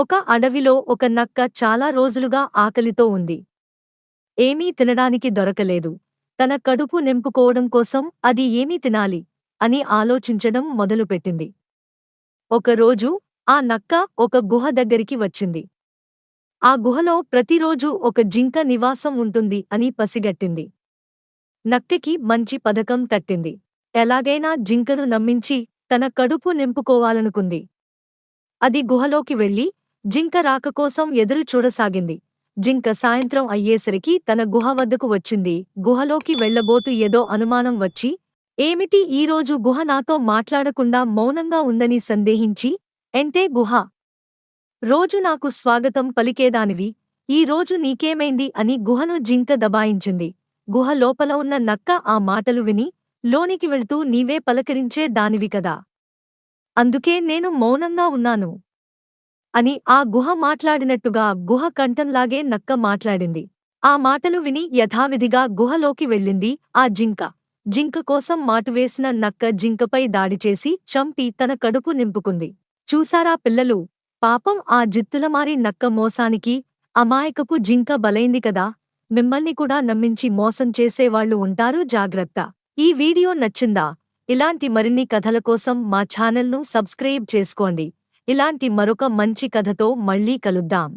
ఒక అడవిలో ఒక నక్క చాలా రోజులుగా ఆకలితో ఉంది. ఏమీ తినడానికి దొరకలేదు. తన కడుపు నింపుకోవడం కోసం అది ఏమీ తినాలి అని ఆలోచించడం మొదలుపెట్టింది. ఒకరోజు ఆ నక్క ఒక గుహ దగ్గరికి వచ్చింది. ఆ గుహలో ప్రతిరోజూ ఒక జింక నివాసం ఉంటుంది అని పసిగట్టింది. నక్కకి మంచి పథకం తట్టింది ఎలాగైనా జింకను నమ్మించి తన కడుపు నింపుకోవాలనుకుంది. అది గుహలోకి వెళ్ళి జింక రాక కోసం ఎదురు చూడసాగింది. జింక సాయంత్రం అయ్యేసరికి తన గుహ వద్దకు వచ్చింది. గుహలోకి వెళ్ళబోతూ ఏదో అనుమానం వచ్చి ఏమిటి ఈరోజు గుహ నాతో మాట్లాడకుండా మౌనంగా ఉందని సందేహించి? ఎంటే గుహ? రోజు నాకు స్వాగతం పలికేదానివి. ఈ రోజు నీకేమైంది? అని గుహను జింక దబాయించింది. గుహ లోపల ఉన్న నక్క ఆ మాటలు విని లోనికి వెళ్తూ నీవే పలకరించే దానివి కదా. అందుకే నేను మౌనంగా ఉన్నాను. అని ఆ గుహ మాట్లాడినట్టుగా గుహ కంఠంలాగే నక్క మాట్లాడింది. ఆ మాటలు విని యథావిధిగా గుహలోకి వెళ్ళింది ఆ జింక. జింక కోసం మాటువేసిన నక్క జింకపై దాడిచేసి చంపి తన కడుపు నింపుకుంది. చూసారా పిల్లలు? పాపం ఆ జిత్తులమారి నక్క మోసానికి అమాయకపు జింక బలైంది కదా? మిమ్మల్ని కూడా నమ్మించి మోసం చేసేవాళ్ళు ఉంటారు జాగ్రత్త. ఈ వీడియో నచ్చిందా? ఇలాంటి మరిన్ని కథల కోసం మా ఛానల్ను సబ్స్క్రైబ్ చేసుకోండి. ఇలాంటి మరొక మంచి కథతో మళ్ళీ కలుద్దాం.